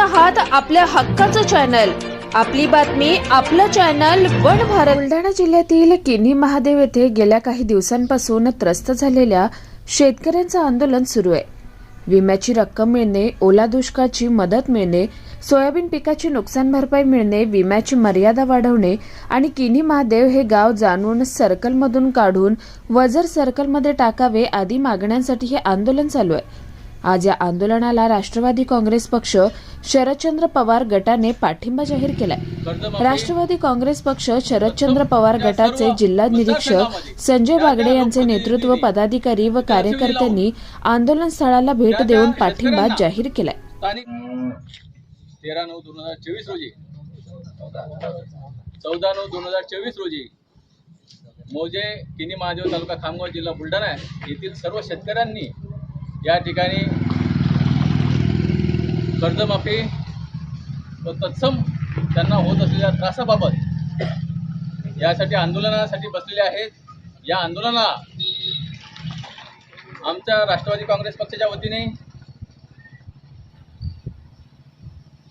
आहात आपल्या हक्काचं चॅनल आपली बातमी आपलं चॅनल वन भारत. बुलढाणा जिल्ह्यातील किन्ही महादेव येथे गेल्या काही दिवसांपासून त्रस्त झालेल्या शेतकऱ्यांचं आंदोलन सुरू आहे. विम्याची रक्कम मिळणे ओला दुष्काळाची मदत मिळणे सोयाबीन पिकाची नुकसान भरपाई मिळणे विम्याची मर्यादा वाढवणे आणि किनी महादेव हे गाव जाणून सर्कलमधून काढून वजर सर्कलमध्ये टाकावे आदी मागण्यांसाठी हे आंदोलन चालू आहे. आज या आंदोलनाला राष्ट्रवादी काँग्रेस पक्ष शरदचंद्र पवार गटाने पाठिंबा जाहीर केलाय. राष्ट्रवादी काँग्रेस पक्ष शरदचंद्र पवार गटाचे जिल्हा निरीक्षक संजय बागडे यांचे नेतृत्व पदाधिकारी व कार्यकर्त्यांनी आंदोलन स्थळाला भेट देऊन पाठिंबा जाहीर केलाय. तेरा नऊ दोन हजार चोवीस रोजी चौदा नऊ दोन हजार चोवीस रोजी मोजे किनी महादेव तालुका खामगाव जिल्हा बुलढाणा येथील सर्व शेतकऱ्यांनी या ठिकाणी कर्जमाफी व तत्सम त्यांना होत असलेल्या त्रासाबाबत यासाठी आंदोलनासाठी बसलेले आहेत. या आंदोलनाला आमच्या राष्ट्रवादी काँग्रेस पक्षाच्या वतीने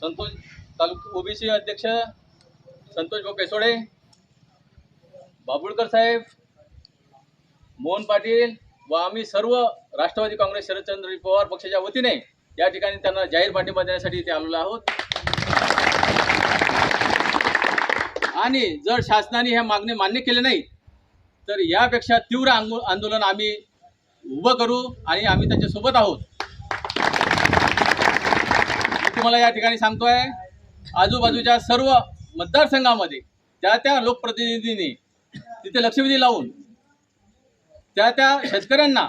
संतोष तालुका ओबीसी अध्यक्ष संतोष भाऊ पेसोडे बाबुळकर साहेब मोहन पाटील व आम्ही सर्व राष्ट्रवादी काँग्रेस शरदचंद्र पवार पक्षाच्या वतीने या ठिकाणी त्यांना जाहीर पाठिंबा देण्यासाठी इथे आलेलो आहोत. आणि जर शासनाने ह्या मागणी मान्य केले नाही तर यापेक्षा तीव्र आंदो- आंदोलन आम्ही उभं करू आणि आम्ही त्याच्यासोबत आहोत. तुम्हाला या ठिकाणी सांगतोय आजूबाजूच्या सर्व मतदारसंघामध्ये त्या त्या लोकप्रतिनिधींनी तिथे लक्षवेधी लावून त्या त्या शेतकऱ्यांना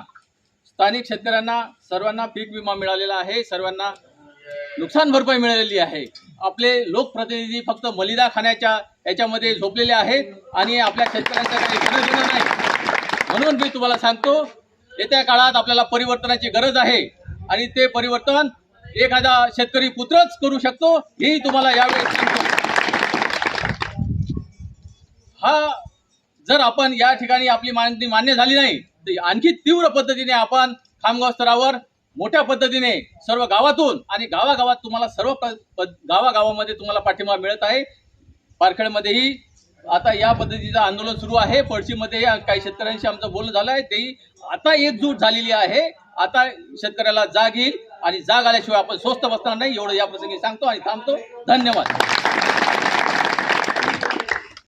स्थानिक शेतकऱ्यांना सर्वांना पीक विमा मिळालेला आहे सर्वांना नुकसान भरपाई मिळालेली आहे. आपले लोकप्रतिनिधी फक्त मलिदा खाण्याच्या याच्यामध्ये झोपलेले आहेत आणि आपल्या शेतकऱ्यांचा काही गरज नाही. म्हणून मी तुम्हाला सांगतो येत्या काळात आपल्याला परिवर्तनाची गरज आहे आणि ते परिवर्तन एखादा शेतकरी पुत्रच करू शकतो हेही तुम्हाला यावेळी सांगतो. हा जर आपण या ठिकाणी आपली मागणी मान्य झाली नाही तर आणखी तीव्र पद्धतीने आपण खामगाव स्तरावर मोठ्या पद्धतीने सर्व गावातून आणि गावागावात तुम्हाला सर्व प- गावागावामध्ये तुम्हाला पाठिंबा मिळत आहे. पारखेडमध्येही आता या पद्धतीचं आंदोलन सुरू आहे. पळशीमध्ये काही शेतकऱ्यांशी आमचं बोलणं झालं आहे. तेही आता एकजूट झालेली आहे. आता शेतकऱ्याला जाग येईल आणि जाग आल्याशिवाय आपण स्वस्त बसणार नाही. एवढं या प्रसंगी सांगतो आणि थांबतो. धन्यवाद.